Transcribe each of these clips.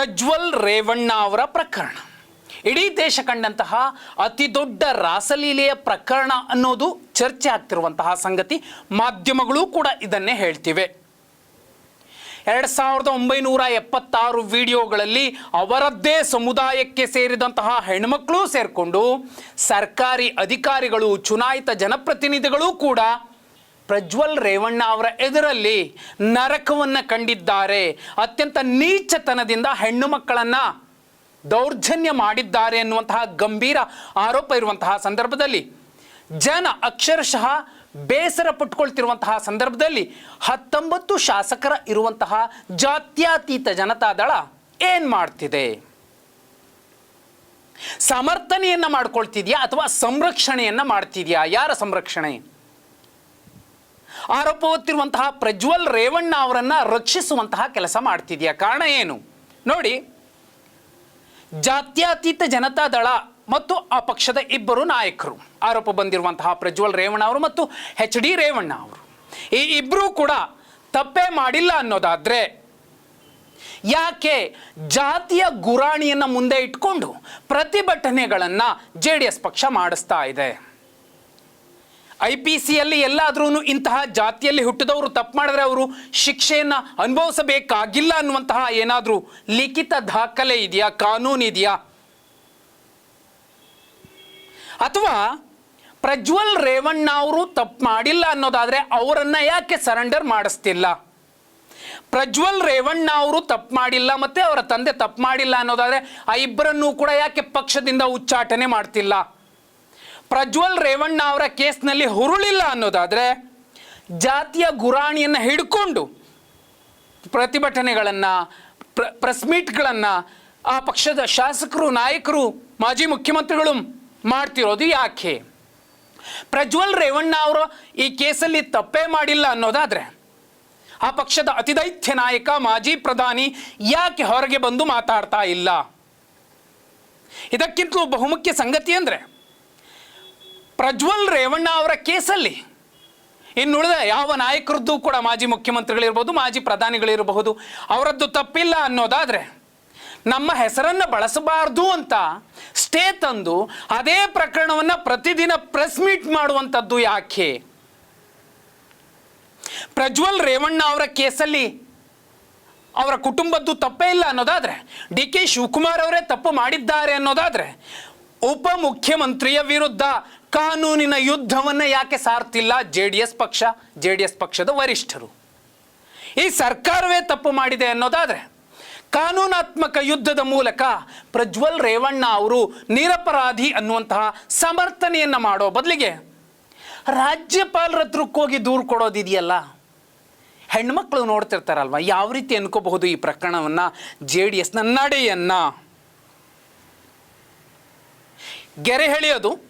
ಪ್ರಜ್ವಲ್ ರೇವಣ್ಣ ಅವರ ಪ್ರಕರಣ. ಇಡೀ ದೇಶ ಕಂಡಂತಹ ಅತಿ ದೊಡ್ಡ ರಾಸಲೀಲೆಯ ಪ್ರಕರಣ ಅನ್ನೋದು ಚರ್ಚೆ ಆಗ್ತಿರುವಂತಹ ಸಂಗತಿ ಮಾಧ್ಯಮಗಳು ಕೂಡ ಇದನ್ನೇ ಹೇಳ್ತಿವೆ. ಎರಡು ಸಾವಿರದ ಒಂಬೈನೂರ ಎಪ್ಪತ್ತಾರು ವಿಡಿಯೋಗಳಲ್ಲಿ ಅವರದ್ದೇ ಸಮುದಾಯಕ್ಕೆ ಸೇರಿದಂತಹ ಹೆಣ್ಮಕ್ಳು ಸೇರಿಕೊಂಡು ಸರ್ಕಾರಿ ಅಧಿಕಾರಿಗಳು, ಚುನಾಯಿತ ಜನಪ್ರತಿನಿಧಿಗಳು ಕೂಡ ಪ್ರಜ್ವಲ್ ರೇವಣ್ಣ ಅವರ ಎದುರಲ್ಲಿ ನರಕವನ್ನು ಕಂಡಿದ್ದಾರೆ. ಅತ್ಯಂತ ನೀಚತನದಿಂದ ಹೆಣ್ಣು ಮಕ್ಕಳನ್ನು ದೌರ್ಜನ್ಯ ಮಾಡಿದ್ದಾರೆ ಎನ್ನುವಂತಹ ಗಂಭೀರ ಆರೋಪ ಇರುವಂತಹ ಸಂದರ್ಭದಲ್ಲಿ. ಜನ ಅಕ್ಷರಶಃ ಬೇಸರ ಪಟ್ಕೊಳ್ತಿರುವಂತಹ ಸಂದರ್ಭದಲ್ಲಿ ಹತ್ತೊಂಬತ್ತು ಶಾಸಕರ ಇರುವಂತಹ ಜಾತ್ಯಾತೀತ ಜನತಾ ದಳ ಏನು ಮಾಡ್ತಿದೆ? ಸಮರ್ಥನೆಯನ್ನ ಮಾಡ್ಕೊಳ್ತಿದ್ಯಾ ಅಥವಾ ಸಂರಕ್ಷಣೆಯನ್ನ ಮಾಡ್ತಿದ್ಯಾ? ಯಾರ ಸಂರಕ್ಷಣೆ? ಆರೋಪ ಹೊತ್ತಿರುವಂತಹ ಪ್ರಜ್ವಲ್ ರೇವಣ್ಣ ಅವರನ್ನ ರಕ್ಷಿಸುವಂತಹ ಕೆಲಸ ಮಾಡ್ತಿದೆಯಾ? ಕಾರಣ ಏನು? ನೋಡಿ, ಜಾತ್ಯತೀತ ಜನತಾ ದಳ ಮತ್ತು ಆ ಪಕ್ಷದ ಇಬ್ಬರು ನಾಯಕರು, ಆರೋಪ ಬಂದಿರುವಂತಹ ಪ್ರಜ್ವಲ್ ರೇವಣ್ಣ ಅವರು ಮತ್ತು ಎಚ್ ಡಿ ರೇವಣ್ಣ ಅವರು. ಈ ಇಬ್ಬರೂ ಕೂಡ ತಪ್ಪೇ ಮಾಡಿಲ್ಲ ಅನ್ನೋದಾದ್ರೆ ಯಾಕೆ ಜಾತಿಯ ಗುರಾಣಿಯನ್ನು ಮುಂದೆ ಇಟ್ಕೊಂಡು ಪ್ರತಿಭಟನೆಗಳನ್ನು ಜೆ ಡಿ ಎಸ್ ಪಕ್ಷ ಮಾಡಿಸ್ತಾ ಇದೆ? ಐ ಪಿ ಸಿಯಲ್ಲಿ ಎಲ್ಲಾದ್ರೂ ಇಂತಹ ಜಾತಿಯಲ್ಲಿ ಹುಟ್ಟಿದವರು ತಪ್ಪು ಮಾಡಿದ್ರೆ ಅವರು ಶಿಕ್ಷೆಯನ್ನು ಅನುಭವಿಸಬೇಕಾಗಿಲ್ಲ ಅನ್ನುವಂತಹ ಏನಾದರೂ ಲಿಖಿತ ದಾಖಲೆ ಇದೆಯಾ? ಕಾನೂನು ಇದೆಯಾ? ಅಥವಾ ಪ್ರಜ್ವಲ್ ರೇವಣ್ಣ ಅವರು ತಪ್ಪು ಮಾಡಿಲ್ಲ ಅನ್ನೋದಾದ್ರೆ ಅವರನ್ನು ಯಾಕೆ ಸರೆಂಡರ್ ಮಾಡಿಸ್ತಿಲ್ಲ? ಪ್ರಜ್ವಲ್ ರೇವಣ್ಣ ಅವರು ತಪ್ಪು ಮಾಡಿಲ್ಲ ಮತ್ತೆ ಅವರ ತಂದೆ ತಪ್ಪು ಮಾಡಿಲ್ಲ ಅನ್ನೋದಾದ್ರೆ ಆ ಇಬ್ಬರನ್ನೂ ಕೂಡ ಯಾಕೆ ಪಕ್ಷದಿಂದ ಉಚ್ಚಾಟನೆ ಮಾಡ್ತಿಲ್ಲ? ಪ್ರಜ್ವಲ್ ರೇವಣ್ಣ ಅವರ ಕೇಸ್ನಲ್ಲಿ ಹುರುಳಿಲ್ಲ ಅನ್ನೋದಾದರೆ ಜಾತಿಯ ಗುರಾಣಿಯನ್ನು ಹಿಡ್ಕೊಂಡು ಪ್ರತಿಭಟನೆಗಳನ್ನು, ಪ್ರ ಪ್ರೆಸ್ ಮೀಟ್ಗಳನ್ನು ಆ ಪಕ್ಷದ ಶಾಸಕರು, ನಾಯಕರು, ಮಾಜಿ ಮುಖ್ಯಮಂತ್ರಿಗಳು ಮಾಡ್ತಿರೋದು ಯಾಕೆ? ಪ್ರಜ್ವಲ್ ರೇವಣ್ಣ ಅವರು ಈ ಕೇಸಲ್ಲಿ ತಪ್ಪೇ ಮಾಡಿಲ್ಲ ಅನ್ನೋದಾದರೆ ಆ ಪಕ್ಷದ ಅತಿದೈತ್ಯ ನಾಯಕ, ಮಾಜಿ ಪ್ರಧಾನಿ ಯಾಕೆ ಹೊರಗೆ ಬಂದು ಮಾತಾಡ್ತಾ ಇಲ್ಲ? ಇದಕ್ಕಿಂತಲೂ ಬಹುಮುಖ್ಯ ಸಂಗತಿ ಅಂದರೆ ಪ್ರಜ್ವಲ್ ರೇವಣ್ಣ ಅವರ ಕೇಸಲ್ಲಿ. ಇನ್ನುಳಿದ ಯಾವ ನಾಯಕರದ್ದು ಕೂಡ ಮಾಜಿ ಮುಖ್ಯಮಂತ್ರಿಗಳಿರ್ಬೋದು, ಮಾಜಿ ಪ್ರಧಾನಿಗಳಿರಬಹುದು, ಅವರದ್ದು ತಪ್ಪಿಲ್ಲ ಅನ್ನೋದಾದರೆ ನಮ್ಮ ಹೆಸರನ್ನು ಬಳಸಬಾರ್ದು ಅಂತ ಸ್ಟೇ ತಂದು ಅದೇ ಪ್ರಕರಣವನ್ನು ಪ್ರತಿದಿನ ಪ್ರೆಸ್ ಮೀಟ್ ಮಾಡುವಂಥದ್ದು ಯಾಕೆ? ಪ್ರಜ್ವಲ್ ರೇವಣ್ಣ ಅವರ ಕೇಸಲ್ಲಿ ಅವರ ಕುಟುಂಬದ್ದು ತಪ್ಪೇ ಇಲ್ಲ ಅನ್ನೋದಾದರೆ, ಡಿ ಕೆ ಶಿವಕುಮಾರ್ ಅವರೇ ತಪ್ಪು ಮಾಡಿದ್ದಾರೆ ಅನ್ನೋದಾದರೆ ಉಪಮುಖ್ಯಮಂತ್ರಿಯ ವಿರುದ್ಧ ಕಾನೂನಿನ ಯುದ್ಧವನ್ನು ಯಾಕೆ ಸಾರ್ತಿಲ್ಲ ಜೆ ಡಿ ಎಸ್ ಪಕ್ಷ, ಜೆ ಡಿ ಎಸ್ ಪಕ್ಷದ ವರಿಷ್ಠರು? ಈ ಸರ್ಕಾರವೇ ತಪ್ಪು ಮಾಡಿದೆ ಅನ್ನೋದಾದ್ರೆ, ಕಾನೂನಾತ್ಮಕ ಯುದ್ಧದ ಮೂಲಕ ಪ್ರಜ್ವಲ್ ರೇವಣ್ಣ ಅವರು ನಿರಪರಾಧಿ ಅನ್ನುವಂತಹ ಸಮರ್ಥನೆಯನ್ನು ಮಾಡೋ ಬದಲಿಗೆ ರಾಜ್ಯಪಾಲರ ಹೋಗಿ ದೂರು ಕೊಡೋದಿದೆಯಲ್ಲ? ಹೆಣ್ಮಕ್ಳು ನೋಡ್ತಿರ್ತಾರಲ್ವ? ಯಾವ ರೀತಿ ಅನ್ಕೋಬಹುದು ಈ ಪ್ರಕರಣವನ್ನು, ಜೆ ಡಿ ಎಸ್ನ ನಡೆಯನ್ನು? ಗೆರೆ ಎಳೆಯೋದು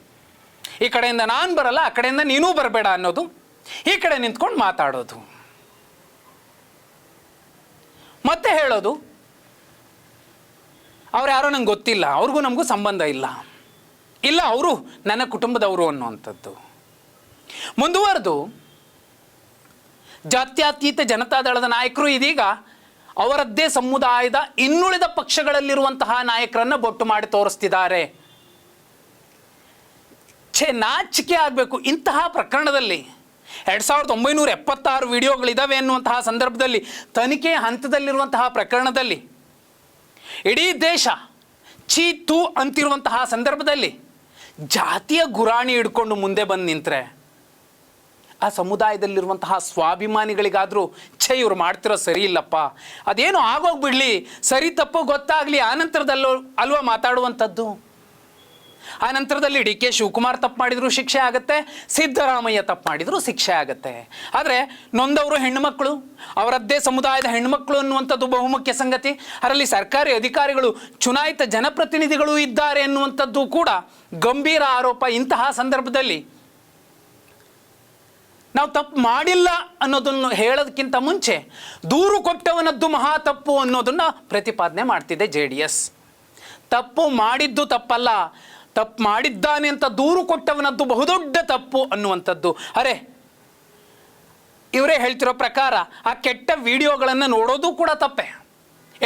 ಈ ಕಡೆಯಿಂದ ನಾನು ಬರಲ್ಲ, ಆ ಕಡೆಯಿಂದ ನೀನೂ ಬರಬೇಡ ಅನ್ನೋದು. ಈ ಕಡೆ ನಿಂತ್ಕೊಂಡು ಮಾತಾಡೋದು. ಮತ್ತೆ ಹೇಳೋದು, ಅವ್ರು ಯಾರೋ ನಂಗೆ ಗೊತ್ತಿಲ್ಲ, ಅವ್ರಿಗೂ ನಮಗೂ ಸಂಬಂಧ ಇಲ್ಲ. ಇಲ್ಲ, ಅವರು ನನ್ನ ಕುಟುಂಬದವರು ಅನ್ನುವಂಥದ್ದು. ಮುಂದುವರೆದು, ಜಾತ್ಯತೀತ ಜನತಾದಳದ ನಾಯಕರು ಇದೀಗ ಅವರದ್ದೇ ಸಮುದಾಯದ ಇನ್ನುಳಿದ ಪಕ್ಷಗಳಲ್ಲಿರುವಂತಹ ನಾಯಕರನ್ನು ಬೊಟ್ಟು ಮಾಡಿ ತೋರಿಸ್ತಿದ್ದಾರೆ. ಛೇ ನಾಚಿಕೆ ಆಗಬೇಕು ಇಂತಹ ಪ್ರಕರಣದಲ್ಲಿ. ಎರಡು ಸಾವಿರದ ಒಂಬೈನೂರ ಎಪ್ಪತ್ತಾರು ವಿಡಿಯೋಗಳಿದ್ದಾವೆ ಎನ್ನುವಂತಹ ಸಂದರ್ಭದಲ್ಲಿ, ತನಿಖೆ ಹಂತದಲ್ಲಿರುವಂತಹ ಪ್ರಕರಣದಲ್ಲಿ. ಇಡೀ ದೇಶ ಚೀತು ಅಂತಿರುವಂತಹ ಸಂದರ್ಭದಲ್ಲಿ ಜಾತಿಯ ಗುರಾಣಿ ಹಿಡ್ಕೊಂಡು ಮುಂದೆ ಬಂದು ನಿಂತರೆ. ಆ ಸಮುದಾಯದಲ್ಲಿರುವಂತಹ ಸ್ವಾಭಿಮಾನಿಗಳಿಗಾದರೂ ಛೇ, ಇವ್ರು ಮಾಡ್ತಿರೋ ಸರಿ ಇಲ್ಲಪ್ಪ. ಅದೇನು ಆಗೋಗ್ಬಿಡ್ಲಿ, ಸರಿ ತಪ್ಪು ಗೊತ್ತಾಗಲಿ ಆನಂತರದಲ್ಲೋ ಅಲ್ವಾ ಮಾತಾಡುವಂಥದ್ದು? ಆ ನಂತರದಲ್ಲಿ ಡಿ ಕೆ ಶಿವಕುಮಾರ್ ತಪ್ಪು ಮಾಡಿದ್ರು ಶಿಕ್ಷೆ ಆಗುತ್ತೆ, ಸಿದ್ದರಾಮಯ್ಯ ತಪ್ಪು ಮಾಡಿದ್ರು ಶಿಕ್ಷೆ ಆಗುತ್ತೆ. ಆದರೆ ನೊಂದವರು ಹೆಣ್ಣುಮಕ್ಕಳು ಅವರದ್ದೇ ಸಮುದಾಯದ ಹೆಣ್ಣುಮಕ್ಕಳು ಅನ್ನುವಂಥದ್ದು ಬಹುಮುಖ್ಯ ಸಂಗತಿ. ಅದರಲ್ಲಿ ಸರ್ಕಾರಿ ಅಧಿಕಾರಿಗಳು, ಚುನಾಯಿತ ಜನಪ್ರತಿನಿಧಿಗಳು ಇದ್ದಾರೆ ಎನ್ನುವಂಥದ್ದು ಕೂಡ ಗಂಭೀರ ಆರೋಪ ಇಂತಹ ಸಂದರ್ಭದಲ್ಲಿ. ನಾವು ತಪ್ಪು ಮಾಡಿಲ್ಲ ಅನ್ನೋದನ್ನು ಹೇಳೋದಕ್ಕಿಂತ ಮುಂಚೆ ದೂರು ಕೊಟ್ಟವನದ್ದು ಮಹಾ ತಪ್ಪು ಅನ್ನೋದನ್ನು ಪ್ರತಿಪಾದನೆ ಮಾಡ್ತಿದೆ ಜೆ ತಪ್ಪು ಮಾಡಿದ್ದು ತಪ್ಪಲ್ಲ ತಪ್ಪು ಮಾಡಿದ್ದಾನೆ ಅಂತ ದೂರು ಕೊಟ್ಟವನದ್ದು ಬಹುದೊಡ್ಡ ತಪ್ಪು ಅನ್ನುವಂಥದ್ದು. ಅರೆ, ಇವರೇ ಹೇಳ್ತಿರೋ ಪ್ರಕಾರ ಆ ಕೆಟ್ಟ ವಿಡಿಯೋಗಳನ್ನು ನೋಡೋದು ಕೂಡ ತಪ್ಪೆ.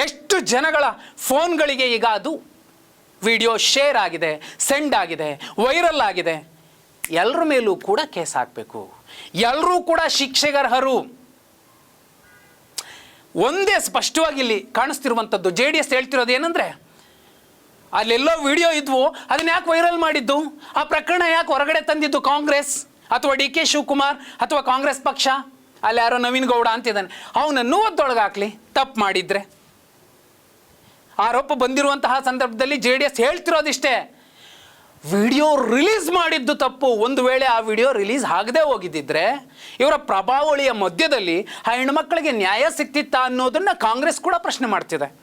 ಎಷ್ಟು ಜನಗಳ ಫೋನ್ಗಳಿಗೆ ಈಗ ಅದು ವಿಡಿಯೋ ಶೇರ್ ಆಗಿದೆ, ಸೆಂಡ್ ಆಗಿದೆ, ವೈರಲ್ ಆಗಿದೆ. ಎಲ್ಲರ ಮೇಲೂ ಕೂಡ ಕೇಸ್ ಹಾಕಬೇಕು. ಎಲ್ಲರೂ ಕೂಡ ಶಿಕ್ಷೆಗರ್ಹರು ಒಂದೇ ಸ್ಪಷ್ಟವಾಗಿ ಇಲ್ಲಿ ಕಾಣಿಸ್ತಿರುವಂಥದ್ದು, ಜೆ ಡಿ ಎಸ್ ಹೇಳ್ತಿರೋದು ಏನಂದರೆ ಅಲ್ಲೆಲ್ಲೋ ವಿಡಿಯೋ ಇದ್ವು, ಅದನ್ನ ಯಾಕೆ ವೈರಲ್ ಮಾಡಿದ್ದು? ಆ ಪ್ರಕರಣ ಯಾಕೆ ಹೊರಗಡೆ ತಂದಿದ್ದು ಕಾಂಗ್ರೆಸ್ ಅಥವಾ ಡಿ ಕೆ ಶಿವಕುಮಾರ್ ಅಥವಾ ಕಾಂಗ್ರೆಸ್ ಪಕ್ಷ? ಅಲ್ಲಿ ಯಾರೋ ನವೀನ್ ಗೌಡ ಅಂತಿದ್ದಾನೆ. ಅವನನ್ನು ಒದ್ದೊಳಗಾಕ್ಲಿ, ತಪ್ಪು ಮಾಡಿದ್ರೆ. ಆರೋಪ ಬಂದಿರುವಂತಹ ಸಂದರ್ಭದಲ್ಲಿ ಜೆ ಡಿ ಎಸ್ ಹೇಳ್ತಿರೋದಿಷ್ಟೇ. ವಿಡಿಯೋ ರಿಲೀಸ್ ಮಾಡಿದ್ದು ತಪ್ಪು. ಒಂದು ವೇಳೆ ಆ ವಿಡಿಯೋ ರಿಲೀಸ್ ಆಗದೆ ಹೋಗಿದ್ದಿದ್ರೆ, ಇವರ ಪ್ರಭಾವಳಿಯ ಮಧ್ಯದಲ್ಲಿ ಆ ಹೆಣ್ಮಕ್ಳಿಗೆ ನ್ಯಾಯ ಸಿಕ್ತಿತ್ತಾ ಅನ್ನೋದನ್ನ ಕಾಂಗ್ರೆಸ್ ಕೂಡ ಪ್ರಶ್ನೆ ಮಾಡ್ತಿದೆ.